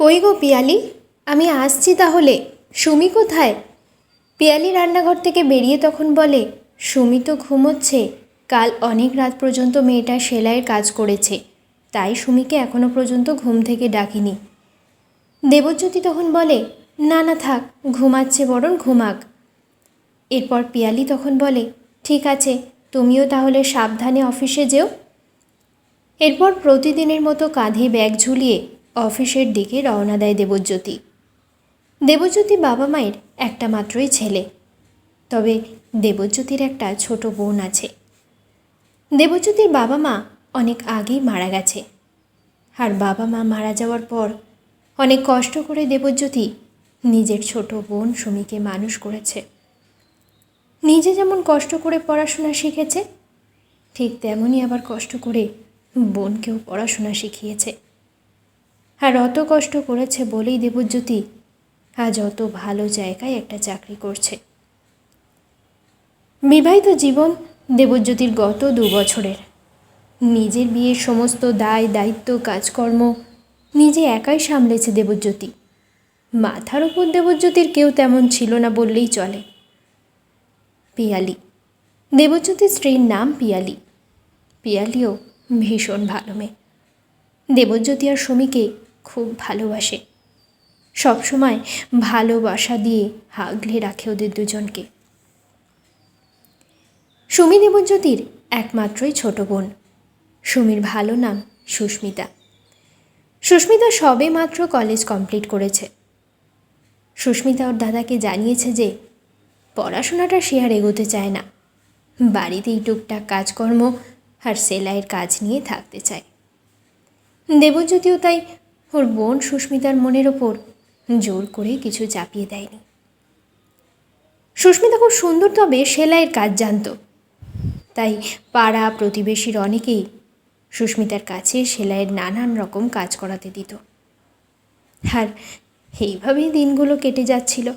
কই গো পিয়ালি? আমি আসছি তাহলে। সুমি কোথায়? পিয়ালি রান্নাঘর থেকে বেরিয়ে তখন বলে, সুমি তো ঘুমোচ্ছে। কাল অনেক রাত পর্যন্ত মেয়েটা সেলাইয়ের কাজ করেছে। তাই সুমিকে এখনও পর্যন্ত ঘুম থেকে ডাকিনি। দেবজ্যোতি তখন বলে, না না, থাক, ঘুমাচ্ছে বরং ঘুমাক। এরপর পিয়ালি তখন বলে, ঠিক আছে, তুমিও তাহলে সাবধানে অফিসে যেও। এরপর প্রতিদিনের মতো কাঁধে ব্যাগ ঝুলিয়ে অফিসের দিকে রওনা দেয় দেবজ্যোতি। দেবজ্যোতি বাবা মায়ের একটা মাত্রই ছেলে। তবে দেবজ্যোতির একটা ছোট বোন আছে। দেবজ্যোতির বাবা মা অনেক আগেই মারা গেছে। আর বাবা মা মারা যাওয়ার পর অনেক কষ্ট করে দেবজ্যোতি নিজের ছোট বোন সুমিকে মানুষ করেছে। নিজে যেমন কষ্ট করে পড়াশোনা শিখেছে, ঠিক তেমনই আবার কষ্ট করে বোনকেও পড়াশোনা শিখিয়েছে। আর অত কষ্ট করেছে বলেই দেবজ্যোতি আজ অত ভালো জায়গায় একটা চাকরি করছে। বিবাহিত জীবন দেবজ্যোতির গত দু বছরের। নিজের বিয়ের সমস্ত দায়, দায়িত্ব, কাজকর্ম নিজে একাই সামলেছে দেবজ্যোতি। মাথার উপর দেবজ্যোতির কেউ তেমন ছিল না বললেই চলে। পিয়ালি। দেবজ্যোতির স্ত্রীর নাম পিয়ালি। পিয়ালিও ভীষণ ভালো মেয়ে। দেবজ্যোতি আর সমীকে খুব ভালোবাসে। সবসময় ভালোবাসা দিয়ে হাগলে রাখে ওদের দুজনকে। সুমি দেবজ্যোতির একমাত্রই ছোট বোন। সুমির ভালো নাম সুস্মিতা। সুস্মিতা সবে মাত্র কলেজ কমপ্লিট করেছে। সুস্মিতা ওর দাদাকে জানিয়েছে যে পড়াশোনাটা সে আর এগোতে চায় না। বাড়িতেই টুকটাক কাজকর্ম আর সেলাইয়ের কাজ নিয়ে থাকতে চায়। দেবজ্যোতিও তাই ওর বোন সুস্মিতার মনের ওপর জোর করে কিছু চাপিয়ে দেয়নি। সুস্মিতা খুব সুন্দর, তবে সেলাইয়ের কাজ জানতো। তাই পাড়া প্রতিবেশীর অনেকেই সুস্মিতার কাছে সেলাইয়ের নানান রকম কাজ করাতে দিত। আর এইভাবেই দিনগুলো কেটে যাচ্ছিল।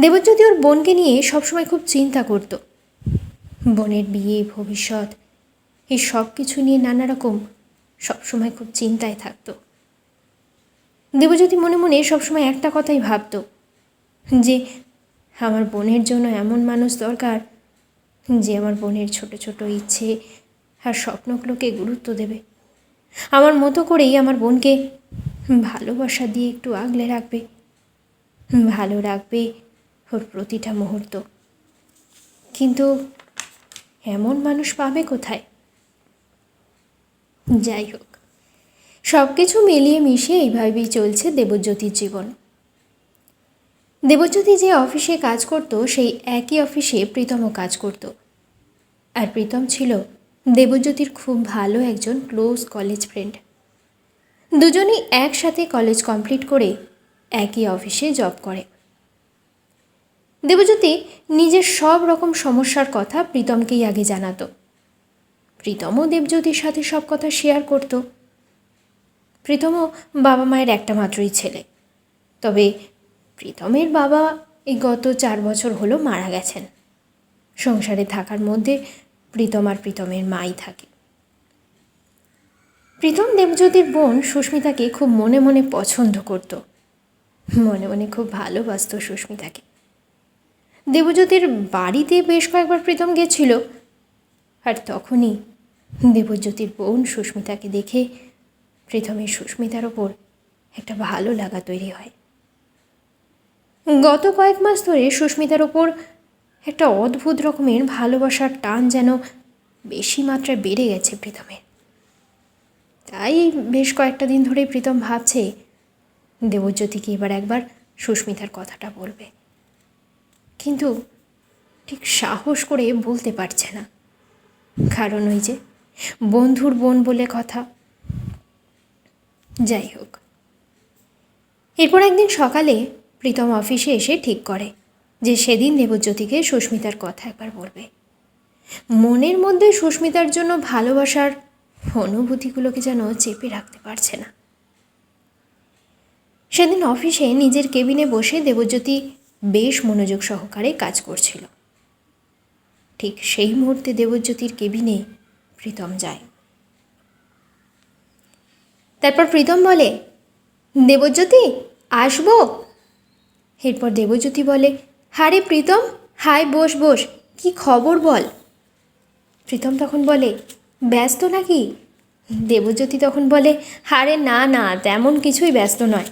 দেবজ্যোতি ওর বোনকে নিয়ে সবসময় খুব চিন্তা করতো। বোনের বিয়ে, ভবিষ্যৎ, এই সব কিছু নিয়ে নানা রকম সবসময় খুব চিন্তায় থাকতো। দেবজ্যোতি মনে মনে সবসময় একটা কথাই ভাবতো, যে আমার বোনের জন্য এমন মানুষ দরকার, যে আমার বোনের ছোট ছোট ইচ্ছে আর স্বপ্নগুলোকে গুরুত্ব দেবে। আমার মতো করেই আমার বোনকে ভালোবাসা দিয়ে একটু আগলে রাখবে, ভালো রাখবে ওর প্রতিটা মুহূর্ত। কিন্তু এমন মানুষ পাবে কোথায়? যাই হোক। সব কিছু মিলিয়ে মিশিয়ে এইভাবেই চলছে দেবজ্যোতির জীবন। দেবজ্যোতি যে অফিসে কাজ করত, সেই একই অফিসে প্রীতমও কাজ করত। আর প্রীতম ছিল দেবজ্যোতির খুব ভালো একজন ক্লোজ কলেজ ফ্রেন্ড। দুজনেই একসাথে কলেজ কমপ্লিট করে একই অফিসে জব করে। দেবজ্যোতি নিজের সব রকম সমস্যার কথা প্রীতমকেই আগে জানাতো। প্রীতমও দেবজ্যোতির সাথে সব কথা শেয়ার করত। প্রীতমও বাবা মায়ের একটা মাত্রই ছেলে। তবে প্রীতমের বাবা এই গত চার বছর হলো মারা গেছেন। সংসারে থাকার মধ্যে প্রীতম আর প্রীতমের মাই থাকে। প্রীতম দেবজ্যোতির বোন সুস্মিতাকে খুব মনে মনে পছন্দ করত। মনে মনে খুব ভালোবাসত সুস্মিতাকে। দেবজ্যোতির বাড়িতে বেশ কয়েকবার প্রীতম গেছিল। আর তখনই দেবজ্যোতির বোন সুস্মিতাকে দেখে প্রীতমের সুস্মিতার ওপর একটা ভালো লাগা তৈরি হয়। গত কয়েক মাস ধরে সুস্মিতার ওপর একটা অদ্ভুত রকমের ভালোবাসার টান যেন বেশি মাত্রায় বেড়ে গেছে প্রীতমের। তাই বেশ কয়েকটা দিন ধরেই প্রীতম ভাবছে, দেবজ্যোতিকে এবার একবার সুস্মিতার কথাটা বলবে। কিন্তু ঠিক সাহস করে বলতে পারছে না। কারণ ওই যে বন্ধুর বোন বলে কথা। যাই হোক। এরপর একদিন সকালে প্রীতম অফিসে এসে ঠিক করে যে সেদিন দেবজ্যোতিকে সুস্মিতার কথা একবার বলবে। মনের মধ্যে সুস্মিতার জন্য ভালোবাসার অনুভূতিগুলোকে যেন চেপে রাখতে পারছে না। সেদিন অফিসে নিজের কেবিনে বসে দেবজ্যোতি বেশ মনোযোগ সহকারে কাজ করছিল। ঠিক সেই মুহূর্তে দেবজ্যোতির কেবিনে প্রীতম যায়। তারপর প্রীতম বলে, দেবজ্যোতি, আসব? এরপর দেবজ্যোতি বলে, হারে প্রীতম হাই বস বস, কি খবর বল? প্রীতম তখন বলে, ব্যস্ত নাকি? দেবজ্যোতি তখন বলে, হারে না না, তেমন কিছুই ব্যস্ত নয়।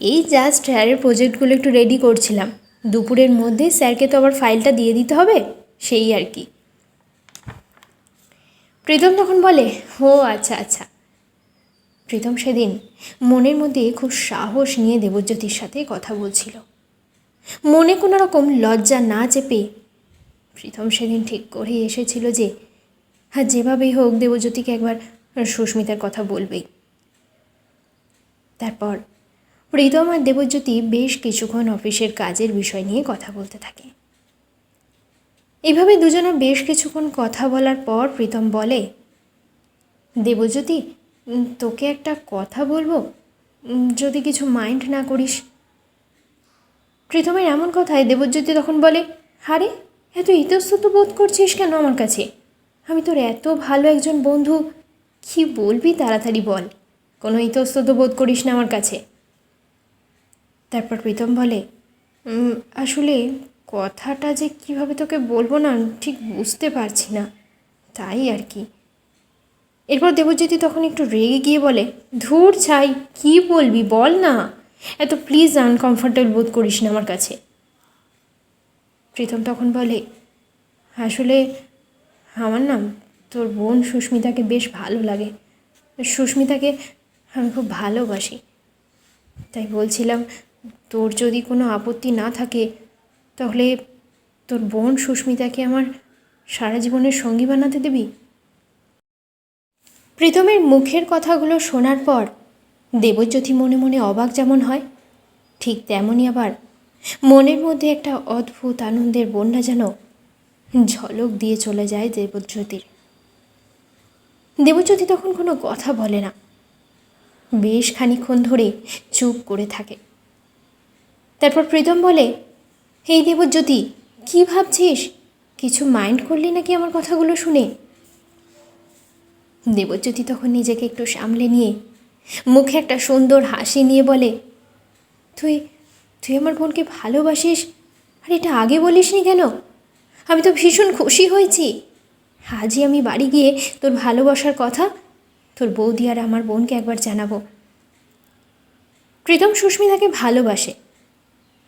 এই জাস্ট স্যারের প্রজেক্টগুলো একটু রেডি করছিলাম। দুপুরের মধ্যে স্যারকে তো আবার ফাইলটা দিয়ে দিতে হবে, সেই আর কি। প্রীতম তখন বলে, ও আচ্ছা আচ্ছা। প্রীতম সেদিন মনের মধ্যে খুব সাহস নিয়ে দেবজ্যোতির সাথে কথা বলছিল। মনে কোনো রকম লজ্জা না চেপে প্রীতম সেদিন ঠিক করে এসেছিল যে হ্যাঁ যেভাবেই হোক দেবজ্যোতিকে একবার সুস্মিতার কথা বলবেই। তারপর প্রীতম আর দেবজ্যোতি বেশ কিছুক্ষণ অফিসের কাজের বিষয় নিয়ে কথা বলতে থাকে। এভাবে দুজনে বেশ কিছুক্ষণ কথা বলার পর প্রীতম বলে, দেবজ্যোতি তোকে একটা কথা বলব? যদি কিছু মাইন্ড না করিস? প্রীতমের এমন কথায় দেবজ্যোতি তখন বলে হারে এত ইতস্তত বোধ করছিস কেন আমার কাছে? আমি তোর এত ভালো একজন বন্ধু, কি বলবি তাড়াতাড়ি বল? কোনো ইতস্তত বোধ করিস না আমার কাছে? তারপর প্রীতম বলে আসলে কথাটা যে কীভাবে তোকে বলব না ঠিক বুঝতে পারছি না। তাই আর কি। এরপর দেবজ্যোতি তখন একটু রেগে গিয়ে বলে, ধুর ছাই, কি বলবি বল না। এত প্লিজ আনকমফর্টেবল বোধ করিস না আমার কাছে। প্রীতম তখন বলে, আসলে আমার নাম তোর বোন সুস্মিতাকে বেশ ভালো লাগে। সুস্মিতাকে আমি খুব ভালোবাসি। তাই বলছিলাম, তোর যদি কোনো আপত্তি না থাকে তাহলে তোর বোন সুস্মিতাকে আমার সারা জীবনের সঙ্গী বানাতে দিবি? প্রীতমের মুখের কথাগুলো শোনার পর দেবজ্যোতি মনে মনে অবাক যেমন হয়, ঠিক তেমনই আবার মনের মধ্যে একটা অদ্ভুত আনন্দের বন্যা যেন ঝলক দিয়ে চলে যায় দেবজ্যোতির। দেবজ্যোতি তখন কোনো কথা বলে না। বেশ খানিক্ষণ ধরে চুপ করে থাকে। তারপর প্রীতম বলে এই দেবজ্যোতি, কী ভাবছিস? কিছু মাইন্ড করলি নাকি আমার কথাগুলো শুনে? দেবজ্যোতি তখন নিজেকে একটু সামলে নিয়ে মুখে একটা সুন্দর হাসি নিয়ে বলে, তুই তুই আমার বোনকে ভালোবাসিস? আর এটা আগে বলিসনি কেন? আমি তো ভীষণ খুশি হয়েছি। আজই আমি বাড়ি গিয়ে তোর ভালোবাসার কথা তোর বৌদি আর আমার বোনকে একবার জানাব। প্রীতম সুস্মিতাকে ভালোবাসে।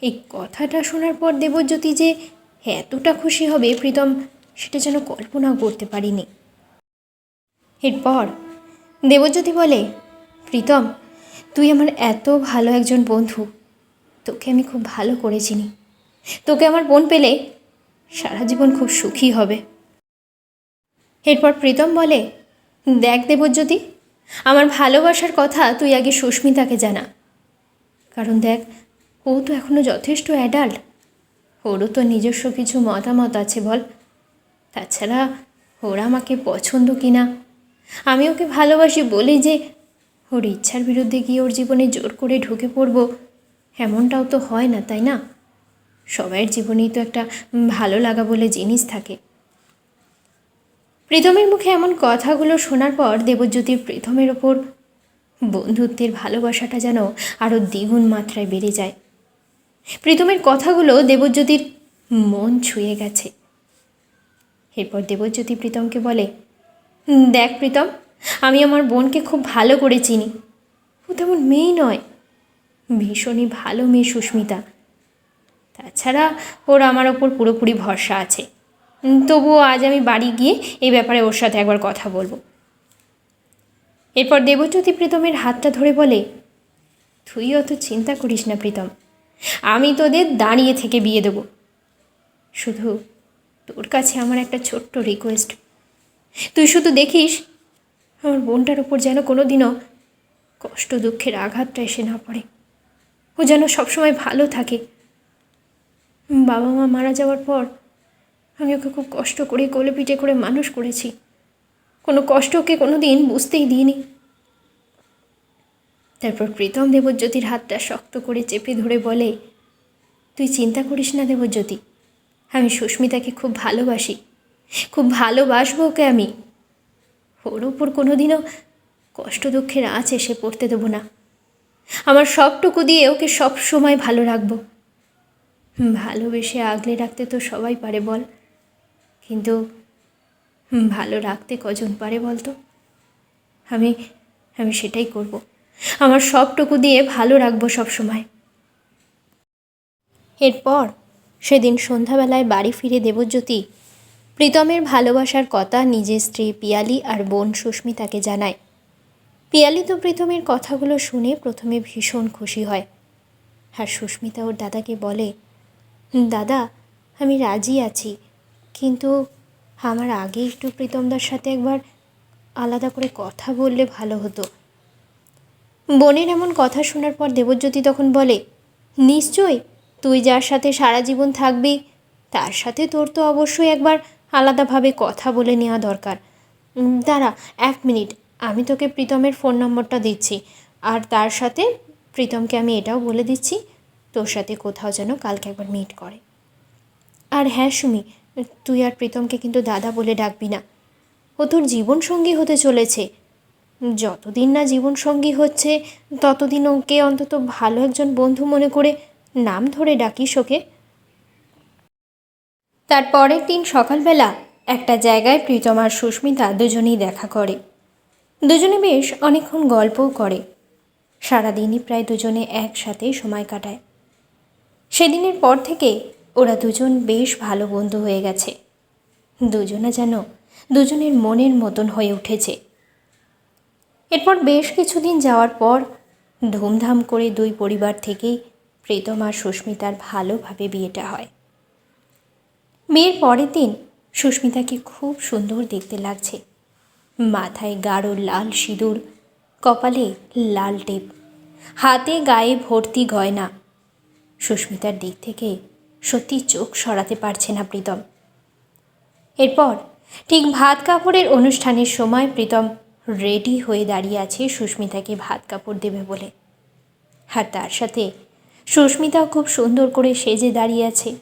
এই কথাটা শোনার পর দেবজ্যোতি যে এতটা খুশি হবে, প্রীতম, সেটা যেন কল্পনাও করতে পারিনি। এরপর দেবজ্যোতি বলে, প্রীতম, তুই আমার এত ভালো একজন বন্ধু, তোকে আমি খুব ভালো করে চিনি। তোকে আমার বোন পেলে সারা জীবন খুব সুখী হবে। এরপর প্রীতম বলে, দেখ দেবজ্যোতি, আমার ভালোবাসার কথা তুই আগে সুস্মিতাকে জানা। কারণ দেখ ও তো এখনও যথেষ্ট অ্যাডাল্ট ওরও তো নিজস্ব কিছু মতামত আছে বল। তাছাড়া ওরা আমাকে পছন্দ কি না আমি ওকে ভালোবাসি বলেই যে ওর ইচ্ছার বিরুদ্ধে গিয়ে ওর জীবনে জোর করে ঢুকে পড়ব, এমনটাও তো হয় না, তাই না? সবাইয়ের জীবনেই তো একটা ভালো লাগা বলে জিনিস থাকে। প্রীতমের মুখে এমন কথাগুলো শোনার পর দেবজ্যোতির প্রীতমের ওপর বন্ধুত্বের ভালোবাসাটা যেন আরও দ্বিগুণ মাত্রায় বেড়ে যায়। প্রীতমের কথাগুলো দেবজ্যোতির মন ছুঁয়ে গেছে। এরপর দেবজ্যোতি প্রীতমকে বলে, দেখ প্রীতম, আমি আমার বোনকে খুব ভালো করে চিনি। ও তেমন মেয়ে নয়, ভীষণই ভালো মেয়ে সুস্মিতা। তাছাড়া ওর আমার ওপর পুরোপুরি ভরসা আছে। তবুও আজ আমি বাড়ি গিয়ে এই ব্যাপারে ওর সাথে একবার কথা বলব। এরপর দেবজ্যোতি প্রীতমের হাতটা ধরে বলে, তুই অত চিন্তা করিস না প্রীতম। আমি তোদের দাঁড়িয়ে থেকে বিয়ে দেবো। শুধু তোর কাছে আমার একটা ছোট্ট রিকোয়েস্ট তুই শুধু দেখিস, আমার বোনটার ওপর যেন কোনো দিনও কষ্ট দুঃখের আঘাতটা এসে না পড়ে। ও যেন সবসময় ভালো থাকে। বাবা মা মারা যাওয়ার পর আমি ওকে খুব কষ্ট করে কোলে পিঠে করে মানুষ করেছি। কোনো কষ্টকে কোনো দিন বুঝতেই দিইনি। তারপর প্রীতম দেবজ্যোতির হাতটা শক্ত করে চেপে ধরে বলে, তুই চিন্তা করিস না দেবজ্যোতি, আমি সুস্মিতাকে খুব ভালোবাসি, খুব ভালোবাসবো ওকে আমি। ওর ওপর কোনো দিনও কষ্ট দুঃখের আঁচ এসে পড়তে দেবো না। আমার সবটুকু দিয়ে ওকে সব সময় ভালো রাখব। ভালোবেসে আগলে রাখতে তো সবাই পারে বল, কিন্তু ভালো রাখতে কজন পারে বলতো? আমি আমি সেটাই করব। আমার সবটুকু দিয়ে ভালো রাখব সবসময়। এরপর সেদিন সন্ধ্যাবেলায় বাড়ি ফিরে দেবজ্যোতি প্রীতমের ভালোবাসার কথা নিজের স্ত্রী পিয়ালি আর বোন সুস্মিতাকে জানায়। পিয়ালি তো প্রীতমের কথাগুলো শুনে প্রথমে ভীষণ খুশি হয়। আর সুস্মিতা ওর দাদাকে বলে, দাদা, আমি রাজি আছি, কিন্তু আমার আগে একটু প্রীতমদার সাথে একবার আলাদা করে কথা বললে ভালো হতো। বোনের এমন কথা শোনার পর দেবজ্যোতি তখন বলে, নিশ্চয়, তুই যার সাথে সারা জীবন থাকবি, তার সাথে তোর তো অবশ্যই একবার আলাদাভাবে কথা বলে নেওয়া দরকার। দাঁড়া, এক মিনিট, আমি তোকে প্রীতমের ফোন নম্বরটা দিচ্ছি, আর তার সাথে প্রীতমকে আমি এটাও বলে দিচ্ছি, তোর সাথে কোথাও যেন কালকে একবার মিট করে। আর হ্যাঁ সুমি, তুই আর প্রীতমকে কিন্তু দাদা বলে ডাকবি না। ও তোর জীবনসঙ্গী হতে চলেছে যতদিন না জীবনসঙ্গী হচ্ছে, ততদিন ওকে অন্তত ভালো একজন বন্ধু মনে করে নাম ধরে ডাকিস ওকে। তার পরের দিন সকালবেলা একটা জায়গায় প্রীতম আর সুস্মিতা দুজনেই দেখা করে। দুজনে বেশ অনেকক্ষণ গল্পও করে। সারাদিনই প্রায় দুজনে একসাথে সময় কাটায়। সেদিনের পর থেকে ওরা দুজন বেশ ভালো বন্ধু হয়ে গেছে। দুজনা যেন দুজনের মনের মতন হয়ে উঠেছে। এরপর বেশ কিছুদিন যাওয়ার পর ধুমধাম করে দুই পরিবার থেকেই প্রীতম আর সুস্মিতার ভালোভাবে বিয়েটা হয়। বিয়ের পরের দিন সুস্মিতাকে খুব সুন্দর দেখতে লাগছে। মাথায় গাঢ় লাল সিঁদুর, কপালে লাল টেপ, হাতে গায়ে ভর্তি গয়না। সুস্মিতার দিক থেকে সত্যি চোখ সরাতে পারছে না প্রীতম। এরপর ঠিক ভাত কাপড়ের অনুষ্ঠানের সময় প্রীতম রেডি হয়ে দাঁড়িয়ে আছে সুস্মিতাকে ভাত কাপড় দেবে বলে। আর তার সাথে সুস্মিতাও খুব সুন্দর করে সেজে দাঁড়িয়ে আছে।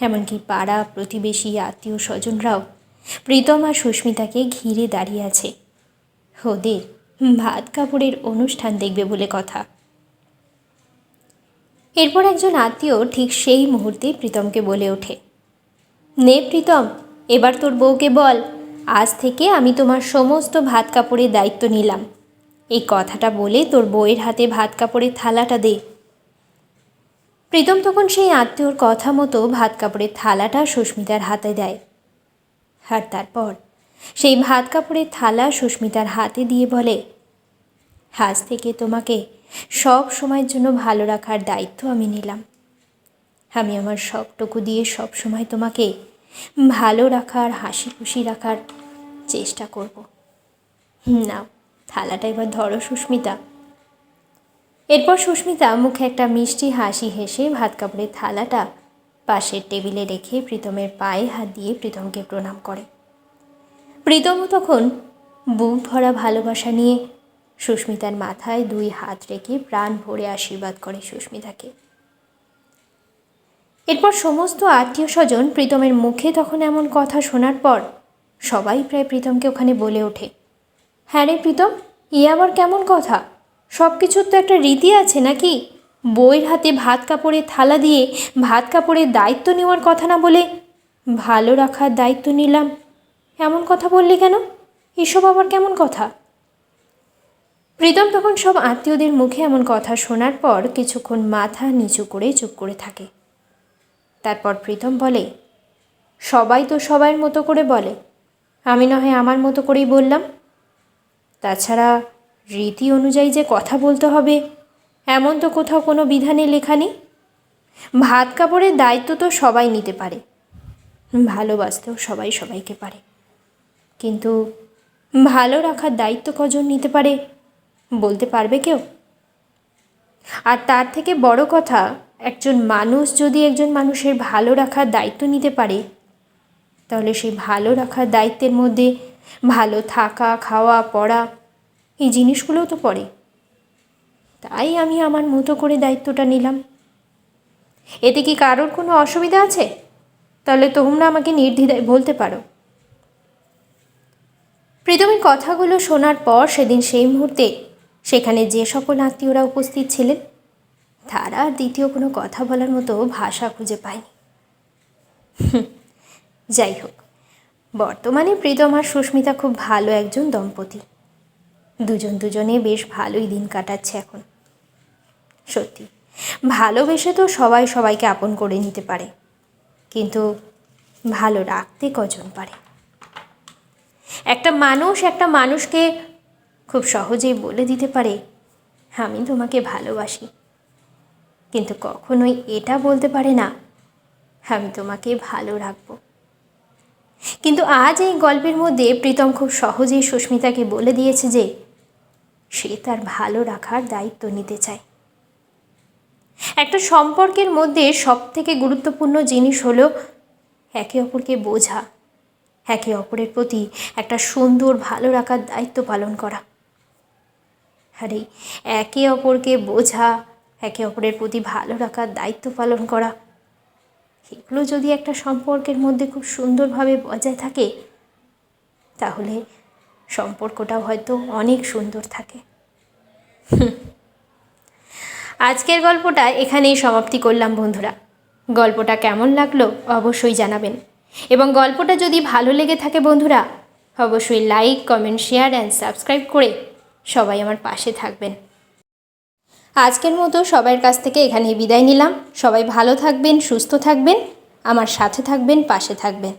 এমনকি পাড়া প্রতিবেশী আত্মীয় স্বজনরাও প্রীতম আর সুস্মিতাকে ঘিরে দাঁড়িয়ে আছে। ওদের ভাত কাপড়ের অনুষ্ঠান দেখবে বলে কথা। এরপর একজন আত্মীয় ঠিক সেই মুহূর্তে প্রীতমকে বলে ওঠে, নে প্রীতম, এবার তোর বউকে বল। আজ থেকে আমি তোমার সমস্ত ভাত কাপড়ের দায়িত্ব নিলাম। এই কথাটা বলে তোর বউয়ের হাতে ভাত কাপড়ের থালাটা দে। প্রীতম তখন সেই আত্মীয়র কথা মতো ভাত কাপড়ের থালাটা সুস্মিতার হাতে দেয়। আর তারপর সেই ভাত কাপড়ের থালা সুস্মিতার হাতে দিয়ে বলে, আজ থেকে তোমাকে সব সময়ের জন্য ভালো রাখার দায়িত্ব আমি নিলাম। আমি আমার সবটুকু দিয়ে সব সময় তোমাকে ভালো রাখার হাসি খুশি রাখার চেষ্টা করব। নাও, থালাটা এবার ধরো সুস্মিতা। এরপর সুস্মিতা মুখে একটা মিষ্টি হাসি হেসে ভাত কাপড়ের থালাটা পাশের টেবিলে রেখে প্রীতমের পায়ে হাত দিয়ে প্রীতমকে প্রণাম করে। প্রীতমও তখন বুক ভরা ভালোবাসা নিয়ে সুস্মিতার মাথায় দুই হাত রেখে প্রাণ ভরে আশীর্বাদ করে সুস্মিতাকে। এরপর সমস্ত আত্মীয় স্বজন প্রীতমের মুখে তখন এমন কথা শোনার পর সবাই প্রায় প্রীতমকে ওখানে বলে ওঠে। হ্যাঁ রে প্রীতম ই আবার কেমন কথা? সব কিছুর তো একটা রীতি আছে নাকি? বইয়ের হাতে ভাত কাপড়ে থালা দিয়ে ভাত কাপড়ের দায়িত্ব নেওয়ার কথা না বলে ভালো রাখার দায়িত্ব নিলাম। এমন কথা বললি কেন? এসব আবার কেমন কথা? প্রীতম তখন সব আত্মীয়দের মুখে এমন কথা শোনার পর কিছুক্ষণ মাথা নিচু করে চুপ করে থাকে। তারপর প্রীতম বলে, সবাই তো সবার মতো করে বলে। আমি না হয় আমার মতো করেই বললাম। তাছাড়া রীতি অনুযায়ী যে কথা বলতে হবে, এমন তো কোথাও কোনো বিধানে লেখা নেই। ভাত কাপড়ের দায়িত্ব তো সবাই নিতে পারে। ভালোবাসতেও সবাই সবাইকে পারে। কিন্তু ভালো রাখার দায়িত্ব কজন নিতে পারে, বলতে পারবে কেউ? আর তার থেকে বড় কথা একজন মানুষ যদি একজন মানুষের ভালো রাখার দায়িত্ব নিতে পারে, তাহলে সেই ভালো রাখার দায়িত্বের মধ্যে ভালো থাকা, খাওয়া, পড়া, এই জিনিসগুলোও তো পড়ে। তাই আমি আমার মতো করে দায়িত্বটা নিলাম। এতে কি কারোর কোনো অসুবিধা আছে? তাহলে তোমরা আমাকে নির্দ্বিধায় বলতে পারো। প্রীতমের কথাগুলো শোনার পর সেদিন সেই মুহূর্তে সেখানে যে সকল আত্মীয়রা উপস্থিত ছিলেন তারা আর দ্বিতীয় কোনো কথা বলার মতো ভাষা খুঁজে পায়নি যাই হোক, বর্তমানে প্রীতম আর সুস্মিতা খুব ভালো একজন দম্পতি। দুজন দুজনে বেশ ভালোই দিন কাটাচ্ছে এখন। সত্যি, ভালোবেসে তো সবাই সবাইকে আপন করে নিতে পারে, কিন্তু ভালো রাখতে কজন পারে? একটা মানুষ একটা মানুষকে খুব সহজেই বলে দিতে পারে, আমি তোমাকে ভালোবাসি। কিন্তু কখনোই এটা বলতে পারে না, আমি তোমাকে ভালো রাখব। কিন্তু আজ এই গল্পের মধ্যে প্রীতম খুব সহজেই সুস্মিতাকে বলে দিয়েছে যে, সে তার ভালো রাখার দায়িত্ব নিতে চায়। একটা সম্পর্কের মধ্যে সব থেকে গুরুত্বপূর্ণ জিনিস হলো একে অপরকে বোঝা, একে অপরের প্রতি একটা সুন্দর, ভালো রাখার দায়িত্ব পালন করা। আর এই একে অপরকে বোঝা একে অপরের প্রতি ভালো রাখার দায়িত্ব পালন করা। এগুলো যদি একটা সম্পর্কের মধ্যে খুব সুন্দরভাবে বজায় থাকে, তাহলে সম্পর্কটাও হয়তো অনেক সুন্দর থাকে। আজকের গল্পটা এখানেই সমাপ্তি করলাম বন্ধুরা। গল্পটা কেমন লাগল অবশ্যই জানাবেন। এবং গল্পটা যদি ভালো লেগে থাকে বন্ধুরা, অবশ্যই like, comment, share and subscribe করে সবাই আমার পাশে থাকবেন। আজকের মতো সবার কাছ থেকে এখানে বিদায় নিলাম। সবাই ভালো থাকবেন, সুস্থ থাকবেন, আমার সাথে থাকবেন, পাশে থাকবেন।